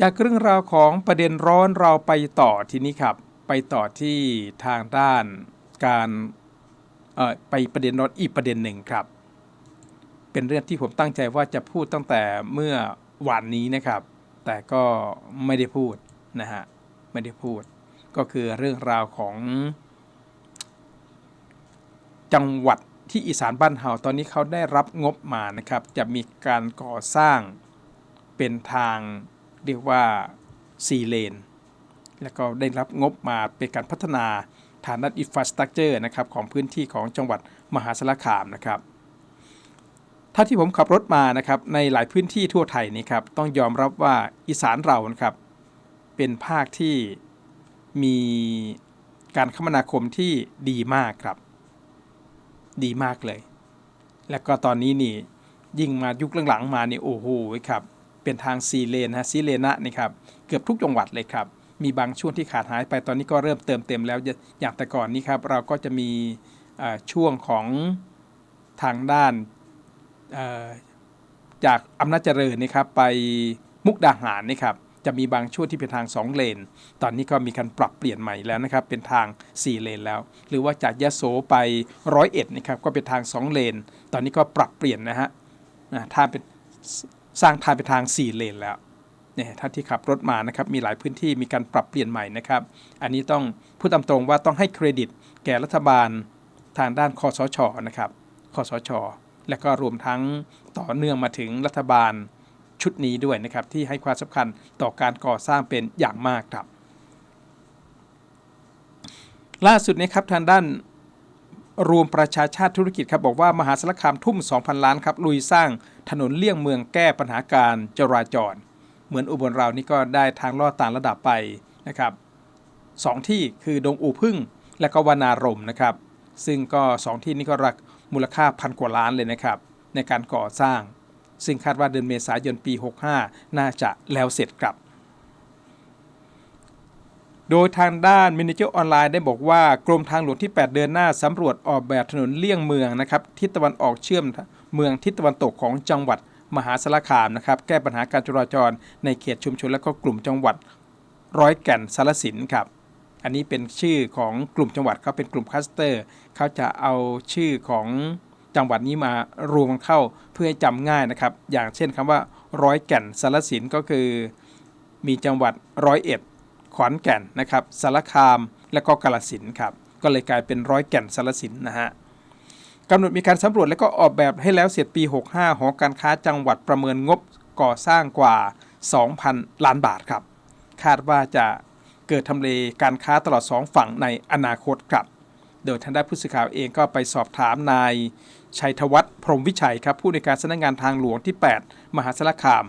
จากเรื่องราวของประเด็นร้อนเราไปต่อทีนี้ครับ ไปต่อที่ทางด้านการไปประเด็นร้อนอีกประเด็นหนึ่งครับ เป็นเรื่องที่ผมตั้งใจว่าจะพูดตั้งแต่เมื่อวานนี้นะครับ แต่ก็ไม่ได้พูดนะฮะไม่ได้พูด ก็คือเรื่องราวของ จังหวัดที่อีสานบ้านเฮาตอนนี้เขาได้รับงบมานะครับ จะมีการก่อสร้างเป็นทาง เรียกว่า 4 เลน แล้วก็ได้รับงบมาเป็นการพัฒนาฐานด้านอินฟราสตรักเจอร์นะครับของพื้นที่ของจังหวัดมหาสารคามนะครับถ้าที่ผมขับรถมานะครับในหลายพื้นที่ทั่วไทยนี่ครับต้องยอมรับว่าอีสานเรานะครับเป็นภาคที่มีการคมนาคมที่ดีมากครับ ดีมากเลย แล้วก็ตอนนี้นี่ยิ่งมายุคหลังๆมานี่โอ้โหครับ เป็นทางซีเลนฮะซีเลนะนี่ครับเกือบทุกจังหวัดเลยครับ มีบางช่วงที่ขาดหายไปตอนนี้ก็เริ่มเติมเต็มแล้วอย่างแต่ก่อนนี้ครับเราก็จะมีช่วงของทางด้านจากอำนาจเจริญนี่ครับไปมุกดาหารนี่ครับจะมีบางช่วงที่เป็นทาง 2 เลน ตอนนี้ก็มีการปรับเปลี่ยนใหม่แล้วนะครับ เป็นทาง 4 เลนแล้ว หรือว่าจากยะโสไปร้อยเอ็ดนะครับ ก็เป็นทาง 2 เลน ตอนนี้ก็ปรับเปลี่ยนนะฮะนะถ้าเป็น สร้างทางเป็นทาง 4 เลนแล้วเนี่ยถ้านที่ขับรถมานะครับมีหลายพื้นที่มีการปรับเปลี่ยนใหม่นะครับ อันนี้ต้องพูดตามตรงว่าต้องให้เครดิต แก่รัฐบาลทางด้านคอสชนะครับคอสช และก็รวมทั้งต่อเนื่องมาถึงรัฐบาลชุดนี้ด้วยนะครับ ที่ให้ความสำคัญต่อการก่อสร้างเป็นอย่างมากครับ ล่าสุดนะครับทางด้าน รวมประชาชาติธุรกิจครับบอกว่ามหาสารคามทุ่ม 2,000 ล้านครับลุยสร้างถนนเลี่ยงเมืองแก้ปัญหาการจราจร เหมือนอุบลเรานี่ก็ได้ทางลอดต่างระดับไปนะครับสองที่คือดงอู่พึ่งและก็วานารมนะครับ ซึ่งก็สองที่นี้ก็รักมูลค่าพันกว่าล้านเลยนะครับ ในการก่อสร้าง ซึ่งคาดว่าเดือนเมษายนปี 65 น่าจะแล้วเสร็จครับ โดยทางด้านมินิเจอร์ออนไลน์ได้บอกว่ากรมทางหลวงที่ 8 เดือนหน้าสำรวจออกแบบถนนเลี่ยงเมืองนะครับทิศตะวันออกเชื่อมเมืองทิศตะวันตกของจังหวัดมหาสารคามนะครับแก้ปัญหาการจราจรในเขตชุมชนและก็กลุ่มจังหวัดร้อยแก่นสารสินครับอันนี้เป็นชื่อของกลุ่มจังหวัดเขาเป็นกลุ่มคลัสเตอร์ เขาจะเอาชื่อของจังหวัดนี้มารวมเข้าเพื่อให้จำง่ายนะครับ อย่างเช่นคำว่าร้อยแก่นสารสินก็คือ มีจังหวัดร้อยเอ็ด ขอนแก่นนะครับสารคามและก็กาฬสินครับก็เลยกลายเป็นร้อยแก่นสารสินนะฮะกำหนดมีการสำรวจและก็ออกแบบให้แล้วเสร็จปี 65 หอการค้าจังหวัดประเมินงบก่อสร้างกว่า 2,000 ล้านบาทครับ คาดว่าจะเกิดทำเลการค้าตลอด2ฝั่งในอนาคตครับ โดยทางด้านผู้สื่อข่าวเองก็ไปสอบถามนายชัยธวัฒน์พรมวิชัยครับผู้ในการสำนักงานทางหลวงที่ 8 มหาสารคาม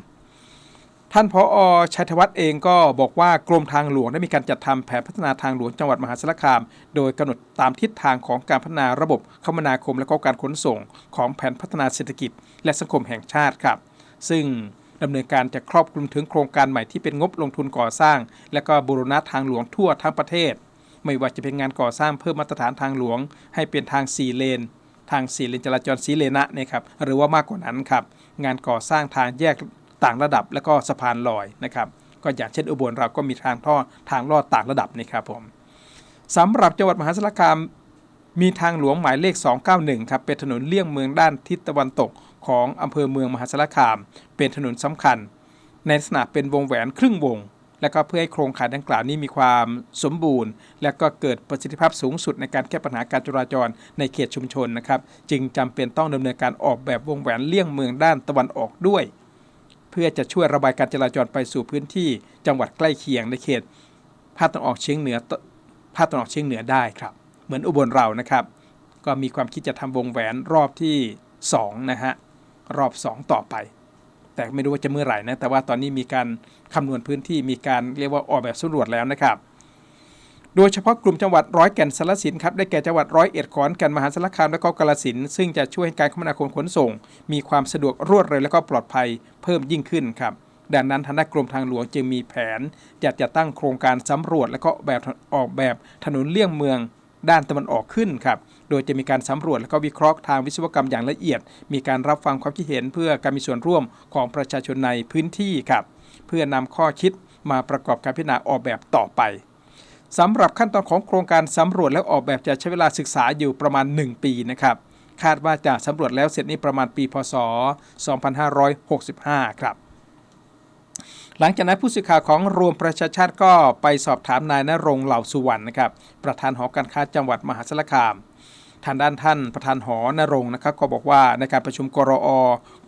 ท่านพออชัยธวัฒน์เองก็บอกว่ากรมทางหลวงได้มีการจัดทำแผนพัฒนาทางหลวงจังหวัดมหาสารคาม โดยกำหนดตามทิศทางของการพัฒนาระบบคมนาคมและก็การขนส่ง ของแผนพัฒนาเศรษฐกิจ และสังคมแห่งชาติครับ ซึ่งดำเนินการจะครอบคลุมถึงโครงการใหม่ที่เป็นงบลงทุนก่อสร้าง และก็บูรณะทางหลวงทั่วทั้งประเทศ ไม่ว่าจะเป็นงานก่อสร้างเพิ่มมาตรฐานทางหลวง ให้เป็นทาง4เลน ทาง4เลนจราจรสีเลนะนะครับหรือว่ามากกว่านั้นครับงานก่อสร้างทางแยก ต่างระดับ และก็สะพานลอยนะครับก็อย่างเช่นอุบลเราก็มีทางท่อทางลอดต่างระดับนะครับผมสำหรับจังหวัดมหาสารคามมีทางหลวงหมายเลข 291 ครับเป็นถนนเลี่ยงเมืองด้านทิศตะวันตกของอำเภอเมืองมหาสารคาม เป็นถนนสำคัญ ในลักษณะเป็นวงแหวนครึ่งวง และก็เพื่อให้โครงข่ายดังกล่าวนี้มีความสมบูรณ์ และก็เกิดประสิทธิภาพสูงสุดในการแก้ปัญหาการจราจรในเขตชุมชนนะครับ จึงจำเป็นต้องดำเนินการออกแบบวงแหวนเลี่ยงเมืองด้านตะวันออกด้วย เพื่อจะช่วยระบายการจราจรไปสู่พื้นที่จังหวัดใกล้เคียงในเขตภาคตะวันออกเฉียงเหนือภาคตะวันออกเฉียงเหนือได้ครับ เหมือนอุบลเรานะครับ ก็มีความคิดจะทำวงแหวนรอบที่2นะฮะรอบ 2 ต่อไป แต่ไม่รู้ว่าจะเมื่อไหร่นะแต่ว่าตอนนี้มีการคำนวณพื้นที่มีการเรียกว่าออกแบบสำรวจแล้วนะครับ โดยเฉพาะกลุ่มจังหวัดร้อยแก่นสารสินครับได้แก่จังหวัดร้อยเอ็ดขอนแก่นมหาสารคามและก็กาฬสินซึ่งจะช่วยให้การคมนาคมขนส่ง มีความสะดวกรวดเร็วและก็ปลอดภัยเพิ่มยิ่งขึ้นครับดังนั้นทางด้านกรมทางหลวงจึงมีแผนจะจะตั้งโครงการสำรวจและก็แบบออกแบบถนนเลี่ยงเมืองด้านตะวันออกขึ้นครับ โดยจะมีการสำรวจและก็วิเคราะห์ทางวิศวกรรมอย่างละเอียด มีการรับฟังความคิดเห็นเพื่อการมีส่วนร่วมของประชาชนในพื้นที่ครับ เพื่อนำข้อคิดมาประกอบการพิจารณาออกแบบต่อไป สำหรับขั้นตอนของโครงการสำรวจและออกแบบจะใช้เวลาศึกษาอยู่ประมาณ 1 ปีนะครับ คาดว่าจะสำรวจแล้วเสร็จนี้ประมาณปีพศ 2565 ครับ หลังจากนั้นผู้สื่อข่าวของรวมประชาชาติก็ไปสอบถามนายนรงเหล่าสุวรรณนะครับ ประธานหอการค้าจังหวัดมหาสารคามทางด้านท่านประธานหอนรงนะครับก็บอกว่าในการประชุมกรอ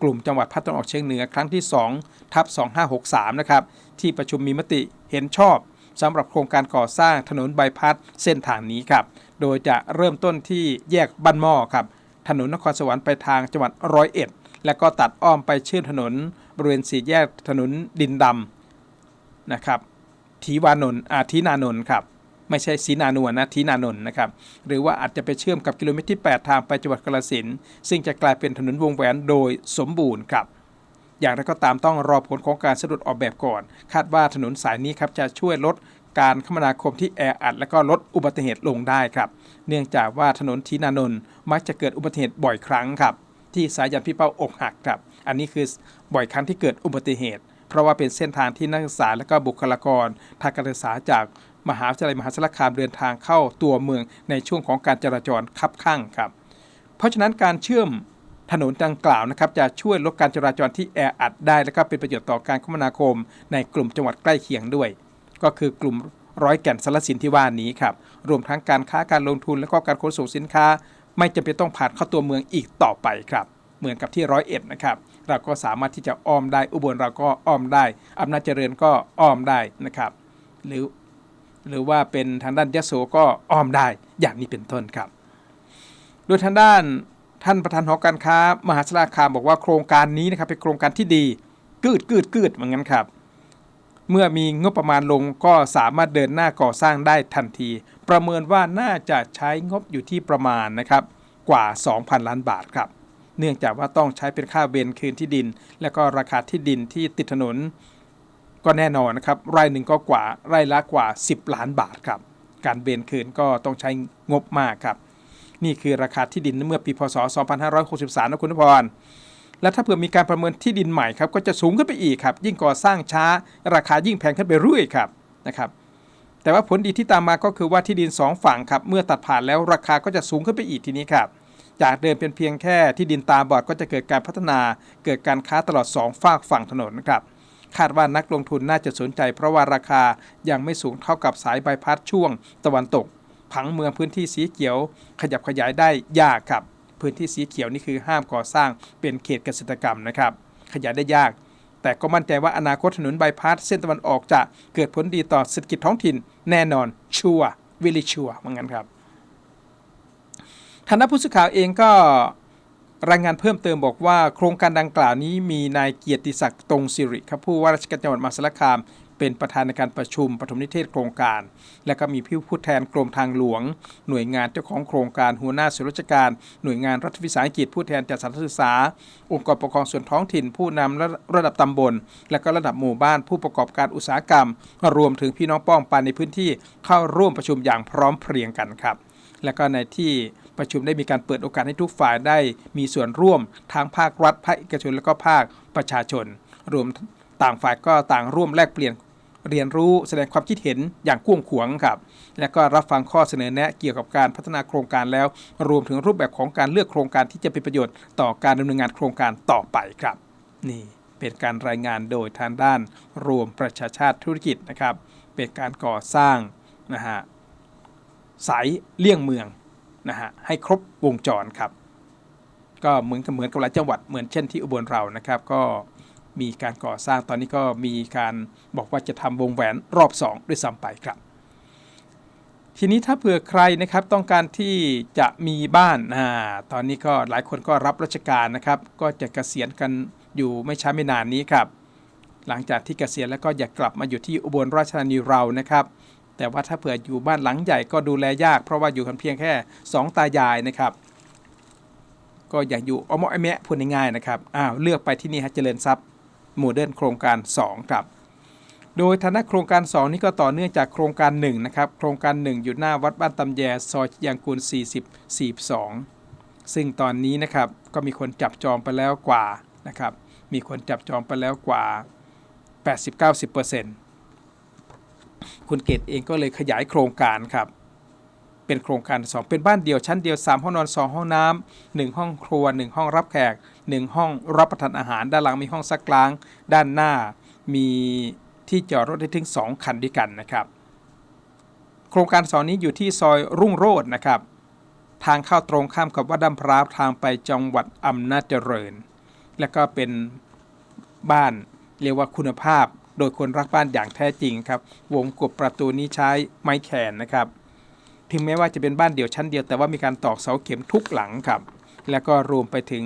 กลุ่มจังหวัดภาคตะวันออกเฉียงเหนือครั้งที่2ทับ2563 นะครับ ที่ประชุมมีมติเห็นชอบ สำหรับโครงการก่อสร้างถนนบายพัดเส้นทางนี้ครับ โดยจะเริ่มต้นที่แยกบ้านหม้อครับ ถนนนครสวรรค์ไปทางจังหวัดร้อยเอ็ด และก็ตัดอ้อมไปเชื่อมถนน บริเวณสี่แยกถนนดินดำนะครับทีวานนท์อาทีนานนท์ครับไม่ใช่ศรีนานวลนะทีนานนท์นะครับ หรือว่าอาจจะไปเชื่อมกับกิโลเมตรที่ 8 ทางไปจังหวัดกาฬสินซึ่งจะกลายเป็นถนนวงแหวนโดยสมบูรณ์ครับ อย่างไรก็ตามต้องรอผลของการสำรวจออกแบบก่อน คาดว่าถนนสายนี้ครับจะช่วยลดการคมนาคมที่แออัดและก็ลดอุบัติเหตุลงได้ครับ เนื่องจากว่าถนนทีนานนท์มักจะเกิดอุบัติเหตุบ่อยครั้งครับ ที่สายยันพี่เป้าอกหักครับ อันนี้คือบ่อยครั้งที่เกิดอุบัติเหตุ เพราะว่าเป็นเส้นทางที่นักศึกษาและก็บุคลากรทางการศึกษาจากมหาวิทยาลัยมหาสารคามเดินทางเข้าตัวเมืองในช่วงของการจราจรคับข้างครับ เพราะฉะนั้นการเชื่อม ถนนดังกล่าวนะครับจะช่วยลดการจราจรที่แออัดได้และก็เป็นประโยชน์ต่อการคมนาคม ในกลุ่มจังหวัดใกล้เคียงด้วย ก็คือกลุ่มร้อยแก่นสารสินที่ว่านี้ครับรวมทั้งการค้าการลงทุนและก็การขนส่งสินค้า ไม่จำเป็นต้องผ่านเข้าตัวเมืองอีกต่อไปครับเหมือนกับที่ร้อยเอ็ดนะครับเราก็สามารถที่จะอ้อมได้อุบลเราก็อ้อมได้อำนาจเจริญก็อ้อมได้นะครับ หรือหรือว่าเป็นทางด้านยโสก็อ้อมได้อย่างนี้เป็นต้นครับ โดยทางด้าน ท่านประธานหอการค้ามหาสารคามบอกว่าโครงการนี้นะครับเป็นโครงการที่ดีกืดกืดกืดเหมือนกันครับเมื่อมีงบประมาณลงก็สามารถเดินหน้าก่อสร้างได้ทันที ประเมินว่าน่าจะใช้งบอยู่ที่ประมาณนะครับกว่า 2,000 ล้านบาทครับ เนื่องจากว่าต้องใช้เป็นค่าเบนคืนที่ดิน และก็ราคาที่ดินที่ติดถนน ก็แน่นอนนะครับไร่หนึ่งก็กว่าไร่ละกว่า 10 ล้านบาทครับ การเบนคืนก็ต้องใช้งบมากครับ นี่คือราคาที่ดินเมื่อปีพศ 2563นะคุณนพรและถ้าเผื่อมีการประเมินที่ดินใหม่ครับก็จะสูงขึ้นไปอีกครับ ยิ่งก่อสร้างช้า ราคายิ่งแพงขึ้นไปเรื่อยครับนะครับ แต่ว่าผลดีที่ตามมาก็คือว่าที่ดิน 2 ฝั่งครับ เมื่อตัดผ่านแล้วราคาก็จะสูงขึ้นไปอีกทีนี้ครับ จากเดิมเป็นเพียงแค่ที่ดินตาบอดก็จะเกิดการพัฒนา เกิดการค้าตลอด 2 ฝากฝั่งถนนนะครับคาดว่านักลงทุนน่าจะสนใจเพราะว่าราคายังไม่สูงเท่ากับสายใบพัดช่วงตะวันตก ผังเมืองพื้นที่สีเขียว ขยับขยายได้ยากครับ พื้นที่สีเขียวนี่คือห้ามก่อสร้างเป็นเขตเกษตรกรรมนะครับ ขยายได้ยาก แต่ก็มั่นใจว่าอนาคตถนนใบพัดเส้นตะวันออกจะเกิดผลดีต่อเศรษฐกิจท้องถิ่นแน่นอนชัววิลิชัวเหมือนกันครับทางด้านผู้สื่อข่าวเองก็รายงานเพิ่มเติมบอกว่าโครงการดังกล่าวนี้มีนายเกียรติศักดิ์ตรงสิริครับผู้ว่าราชการจังหวัดมหาสารคาม เป็นประธานในการประชุมปฐมนิเทศโครงการ และก็มีผู้พูดแทนกรมทางหลวง หน่วยงานเจ้าของโครงการหัวหน้าส่วนราชการ หน่วยงานรัฐวิสาหกิจผู้แทนจากสถานศึกษา องค์กรปกครองส่วนท้องถิ่น ผู้นำระระดับตำบล และก็ระดับหมู่บ้านผู้ประกอบการอุตสาหกรรม รวมถึงพี่น้องป้องปานในพื้นที่เข้าร่วมประชุมอย่างพร้อมเพรียงกันครับ และก็ในที่ประชุมได้มีการเปิดโอกาสให้ทุกฝ่ายได้มีส่วนร่วมทางภาครัฐภาคเอกชนและก็ภาคประชาชน รวม ต่างฝ่ายก็ต่างร่วมแลกเปลี่ยนเรียนรู้แสดงความคิดเห็นอย่างกว้างขวางครับ และก็รับฟังข้อเสนอแนะเกี่ยวกับการพัฒนาโครงการแล้ว รวมถึงรูปแบบของการเลือกโครงการที่จะเป็นประโยชน์ต่อการดำเนินงานโครงการต่อไปครับ นี่เป็นการรายงานโดยทางด้าน รวมประชาชาติธุรกิจนะครับ เป็นการก่อสร้างนะฮะสายเลี่ยงเมืองนะฮะให้ครบวงจรครับ ก็เหมือนกับเหมือนกับหลายจังหวัดเหมือนเช่นที่อุบลเรานะครับ ก็ มีการก่อสร้างตอนนี้ก็มีการบอกว่าจะทำวงแหวนรอบ 2 ด้วยซ้ำไปครับ ทีนี้ถ้าเผื่อใครนะครับต้องการที่จะมีบ้านอ่าตอนนี้ก็หลายคนก็รับราชการนะครับ ก็จะเกษียณกันอยู่ไม่ช้าไม่นานนี้ครับ หลังจากที่เกษียณแล้วก็อยากกลับมาอยู่ที่อุบลราชธานีเรานะครับแต่ว่าถ้าเผื่ออยู่บ้านหลังใหญ่ก็ดูแลยาก เพราะว่าอยู่กันเพียงแค่ 2 ตายายนะครับ ก็อยากอยู่อมอแมะพูดง่ายๆนะครับอ้าวเลือกไปที่นี่ฮะเจริญทรัพย์ โมเดิร์นโครงการ 2 ครับ โดยฐานะโครงการ 2 นี้ก็ต่อเนื่องจากโครงการ 1 นะครับ โครงการ 1 อยู่หน้าวัดบ้านตำแยซอยยางกูล 40 42 ซึ่งตอนนี้นะครับก็มีคนจับจองไปแล้วกว่านะครับ มีคนจับจองไปแล้วกว่า 80-90%คุณเกตเองก็เลยขยายโครงการครับเป็นโครงการ 2 เป็นบ้านเดี่ยวชั้นเดียว 3 ห้องนอน 2 ห้องน้ำ1ห้องครัว 1 ห้องรับแขก 1 ห้องรับประทานอาหาร ด้านหลังมีห้องซักล้าง ด้านหน้ามีที่จอดรถได้ถึง 2 คันด้วยกันนะครับโครงการสองนี้อยู่ที่ซอยรุ่งโรจน์นะครับ ทางเข้าตรงข้ามกับวัดดำพร้าวทางไปจังหวัดอำนาจเจริญ และก็เป็นบ้านเรียกว่าคุณภาพ โดยคนรักบ้านอย่างแท้จริงครับ วงกบประตูนี้ใช้ไม้แขนนะครับ ถึงแม้ว่าจะเป็นบ้านเดี่ยวชั้นเดียวแต่ว่ามีการตอกเสาเข็มทุกหลังครับ แล้วก็รวมไปถึง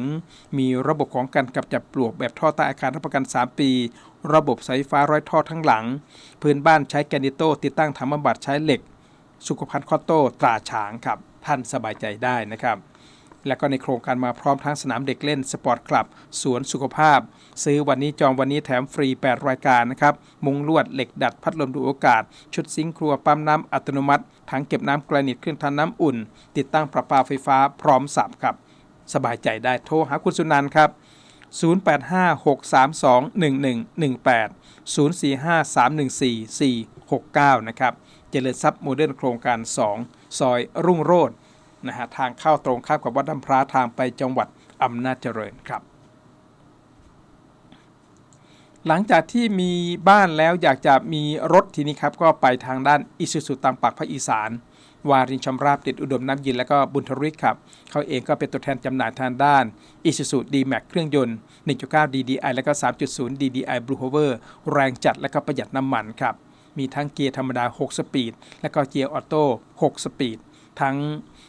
มีระบบของการกำจัดปลวกแบบท่อใต้อาคารรับประกัน 3 ปี ระบบสายฟ้าร้อยท่อทั้งหลัง พื้นบ้านใช้แกนิโตติดตั้งถังบำบัดใช้เหล็ก สุขภัณฑ์คอโต้ตราช้างครับ ท่านสบายใจได้นะครับแล้วก็ในโครงการมาพร้อมทั้งสนามเด็กเล่นสปอร์ตคลับสวนสุขภาพ ซื้อวันนี้จองวันนี้แถมฟรี 8 รายการนะครับ มุงลวดเหล็กดัดพัดลมดูโอกาส ชุดซิงค์ครัวปั๊มน้ำอัตโนมัติถังเก็บน้ำกรนิตเครื่องทำน้ำอุ่น ติดตั้งประปาไฟฟ้าพร้อมสับครับ สบายใจได้โทรหาคุณสุนันท์ครับ 0856321118 0453144469 นะครับ เจริญทรัพย์โมเดิร์นโครงการ 2 ซอยรุ่งโรจน์นะฮะทางเข้าตรงข้ามกับวัดน้ำพระทางไปจังหวัดอำนาจเจริญครับ หลังจากที่มีบ้านแล้วอยากจะมีรถทีนี้ครับ ก็ไปทางด้านอิสุสุตามปากภาคอีสาน วารินชำราบเด็ดอุดมน้ำยินและก็บุญทริกครับเขาเองก็เป็นตัวแทนจำหน่ายทางด้าน Isuzu D-Max เครื่องยนต์ 1.9 DDI และก็ 3.0 DDI Blue Hover แรงจัดและก็ประหยัดน้ำมันครับมีทั้งเกียร์ธรรมดา 6 สปีด และก็เกียร์ออโต้ 6 สปีด ทั้ง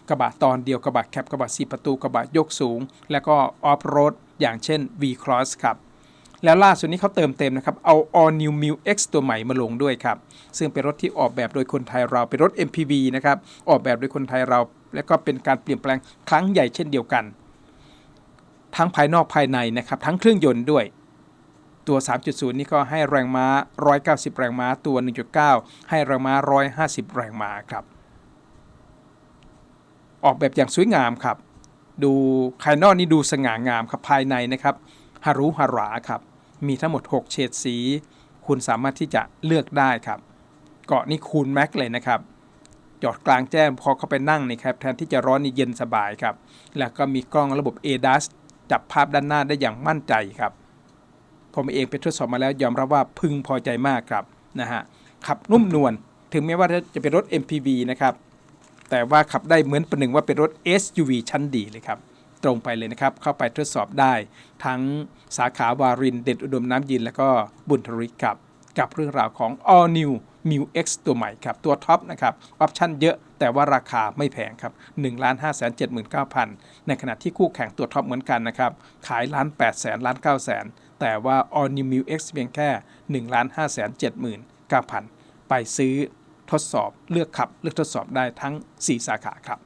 กระบะตอนเดียวกระบะแคปกระบะ 4 ประตูกระบะยกสูง และก็ออฟโรดอย่างเช่น V-Cross ครับ แล้วล่าสุดนี้เขาเติมเต็มนะครับ เอา All New m i l X ตัวใหม่มาลงด้วยครับ ซึ่งเป็นรถที่ออกแบบโดยคนไทยเรา เป็นรถ MPV นะครับ ออกแบบโดยคนไทยเรา และก็เป็นการเปลี่ยนแปลงครั้งใหญ่เช่นเดียวกัน ทั้งภายนอกภายในนะครับ ทั้งเครื่องยนต์ด้วย ตัว 3.0 นี่ก็ให้แรงม้า 190 แรงม้า ตัว 1.9 ให้แรงม้า 150 แรงม้าครับ ออกแบบอย่างสวยงามครับ ดูภายนอกนี่ดูสง่างามครับ ภายในนะครับฮารุฮาราครับ มีทั้งหมด 6 เฉดสี คุณสามารถที่จะเลือกได้ครับ เกาะนี่คูณแม็กเลยนะครับจอดกลางแจ้งพอเข้าไปนั่งนี่ครับแทนที่จะร้อนนี่เย็นสบายครับ แล้วก็มีกล้องระบบ ADAS จับภาพด้านหน้าได้อย่างมั่นใจครับ ผมเองไปทดสอบมาแล้วยอมรับว่าพึงพอใจมากครับนะฮะขับนุ่มนวลถึงแม้ว่าจะเป็นรถ MPV นะครับ แต่ว่าขับได้เหมือนประหนึ่งว่าเป็นรถ SUV ชั้นดีเลยครับ ตรงไปเลยนะครับ เข้าไปทดสอบได้ ทั้งสาขาวารินเด็ดอุดมน้ำยิน แล้วก็บุญทริกครับ กับเรื่องราวของ All New m i X ตัวใหม่ครับ ตัวท็อปนะครับ ออปชั่นเยอะแต่ว่าราคาไม่แพงครับ1 5 7 9 0 0 0 ในขณะที่คู่แข่งตัวท็อปเหมือนกันนะครับ ขายล้าน8แสนล้าน9แสนแต่ว่า All New m i X เพียงแค่ 1 5 7 9 0 0 0 ไปซื้อทดสอบเลือกขับเลือกทดสอบได้ทั้ง 4 สาขาครับ